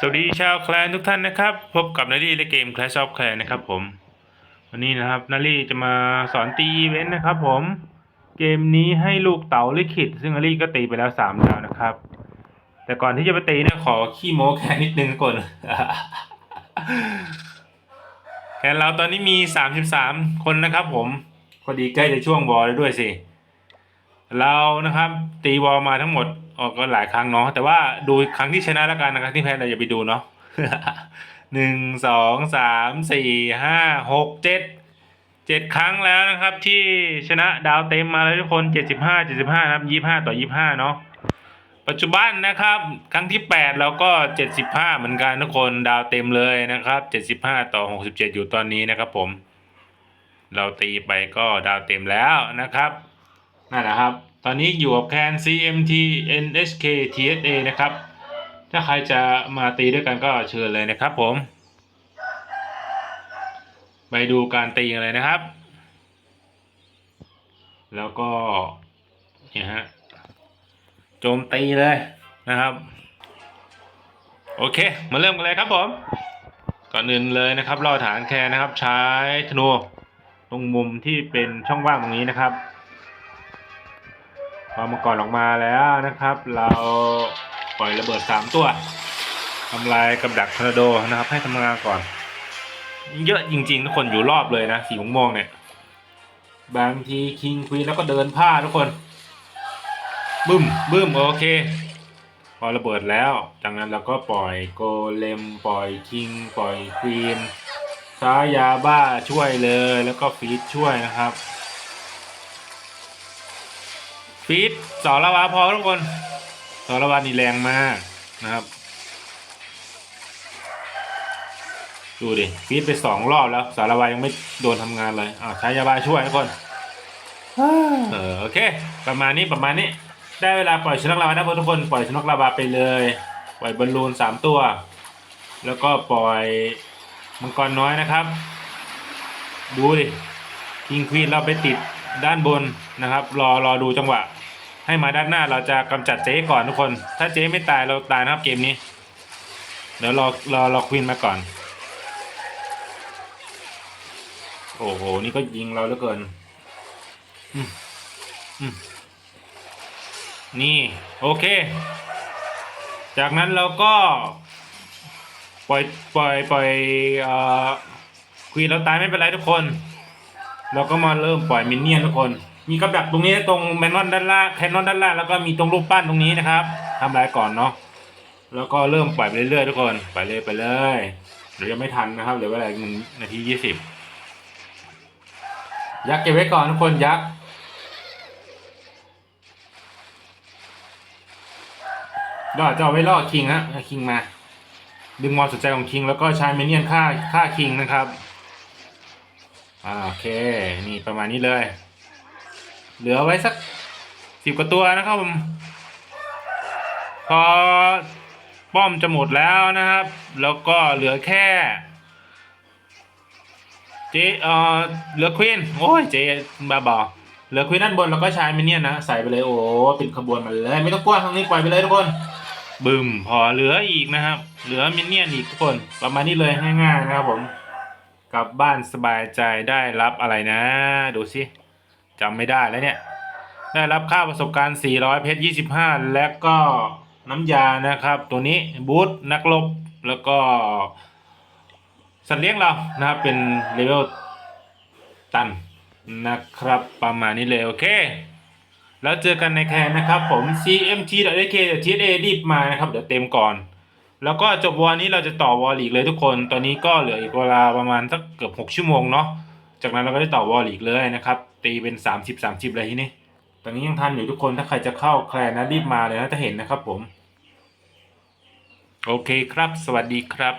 สวัสดีชาวแคลนทุกท่านนะครับ พบกับนารีและเกม Clash of Clan นะครับผม วันนี้นะครับนารีจะมาสอนตีอีเวนต์นะครับผม เกมนี้ให้ลูกเต๋าลิขิต ซึ่งนารีก็ตีไปแล้วสามดาวนะครับ แต่ก่อนที่จะไปตีนี่ยขอขี้โม้แค่นิดนึงก่อนแคนเราตอนนี้มีสามสิบสามคนนะครับผมพอดีใกล้จะช่วงบอลแล้วด้วยสิ เรานะครับ ตีบอลมาทั้งหมดออกก็หลายครั้งเนาะแต่ว่าดูครั้งที่ชนะแล้วกันนะครับที่แพ้เราอย่าไปดูเนาะหนึ่งสองสามสี่ห้าหกเจ็ดเจ็ดครั้งแล้วนะครับ ที่ชนะดาวเต็มมาแล้วทุกคนเจ็ดสิบห้าเจ็ดสิบห้าครับยี่ห้าต่อยี่ห้าเนาะปัจจุบันนะครับ ครั้งที่แปดเราก็เจ็ดสิบห้าเหมือนกันทุกคนดาวเต็มเลยนะครับเจ็ดสิบห้าต่อหกสิบเจ็ดอยู่ตอนนี้นะครับผม เราตีไปก็ดาวเต็มแล้วนะครับ นั่นแหละครับ ตอนนี้อยู่กับแคน CMT NHK TSA นะครับ ถ้าใครจะมาตีด้วยกันก็เชิญเลยนะครับผม ไปดูการตีกันเลยนะครับ แล้วก็เนี่ยฮะโจมตีเลยนะครับ โอเค มาเริ่มกันเลยครับผม ก่อนอื่นเลยนะครับรอฐานแคนนะครับ ใช้ธนูตรงมุมที่เป็นช่องว่างตรงนี้นะครับ พอมังกรออกมาแล้วนะครับ เราปล่อยระเบิดสามตัวทำลายกับดักทอร์นาโดนะครับ ให้ทำงานก่อน เยอะจริง ๆ ทุกคนอยู่รอบเลยนะสีม่วงๆเนี่ยบางทีคิงควีนแล้วก็เดินผ้าทุกคนบึ้มบึ้มโอเค พอระเบิดแล้วจากนั้นเราก็ปล่อยโกเลมปล่อยคิงปล่อยควีนซ้ายยาบ้าช่วยเลยแล้วก็ฟีดช่วยนะครับ ฟีดสอละวาพอทุกคนสอละวานี่แรงมากนะครับ ดูดิฟีดไปสองรอบแล้วสารวายังไม่โดนทำงานเลยอ้าวใช้ยาบาช่วยทุกคนเออโอเค ประมาณนี้ประมาณนี้ ได้เวลาปล่อยชนกลาวานะทุกคนปล่อยชนกลาวาไปเลย ปล่อยบอลลูนสามตัว แล้วก็ปล่อยมังกรน้อยนะครับ ดูดิคิงควีนเราไปติดด้านบนนะครับ รอรอดูจังหวะ ให้มาด้านหน้าเราจะกำจัดเจ๊ก่อนทุกคน ถ้าเจ๊ไม่ตายเราตายนะครับเกมนี้ เดี๋ยวรอรอรอควีนมาก่อน โอ้โห นี่ก็ยิงเราเหลือเกิน นี่โอเค จากนั้นเราก็ ปล่อยปล่อยปล่อยเอ่อควีนเราตายไม่เป็นไรทุกคน เราก็มาเริ่มปล่อยมินเนี่ยนทุกคน มีกับดักตรงนี้ตรงแมนนอนด้านล่างแคนนอนด้านล่างแล้วก็มีตรงรูปปั้นตรงนี้นะครับทำลายก่อนเนาะแล้วก็เริ่มปล่อยไปเรื่อยๆทุกคนไปเลยไปเลยเดี๋ยวยังไม่ทันนะครับเหลือเวลาหนึ่งนาทียี่สิบยักษ์เก็บไว้ก่อนทุกคนยักษ์ล่อจะเอาไว้ล่อคิงฮะคิงมา ดึงความสนใจของคิง แล้วก็ใช้เมเนียนฆ่าฆ่าคิงนะครับอ่าโอเค นี่ประมาณนี้เลย เหลือไว้สักสิบกว่าตัวนะครับผมพอป้อมจะหมดแล้วนะครับ แล้วก็เหลือแค่เจเอ่อเหลือควีนโอ้ยเจบาบอเหลือควีนด้านบนแล้วก็ใช้มินเนี่ยนนะใส่ไปเลยโอ้เป็นขบวนมาเลยไม่ต้องกลัวทางนี้ปล่อยไปเลยทุกคนบึมพอเหลืออีกนะครับ เหลือมินเนี่ยนอีกทุกคนประมาณนี้เลยง่ายๆนะครับผมกลับบ้านสบายใจได้รับอะไรนะ ดูสิ จำไม่ได้แล้วเนี่ย ได้รับค่าประสบการณ์ 400 เพชร 25 และก็น้ำยานะครับ ตัวนี้บูธนักลบแล้วก็ สัตว์เลี้ยงเรานะครับเป็นเลเวลตันนะครับประมาณนี้เลย โอเค แล้วเจอกันในแคนนะครับ ผม CMT k TSA รีบมานะครับ เดี๋ยวเต็มก่อน แล้วก็จบวอลนี้เราจะต่อวอลอีกเลยทุกคน ตอนนี้ก็เหลืออีกเวลาประมาณสักเกือบ 6 ชั่วโมงเนาะ จากนั้นเราก็ได้ต่อวอลอีกเลยนะครับตีเป็น 30 30 เลยที่นี่ตอนนี้ยังทันอยู่ทุกคนถ้าใครจะเข้าแคลนนะรีบมาเลยนะจะเห็นนะครับผม โอเคครับ สวัสดีครับ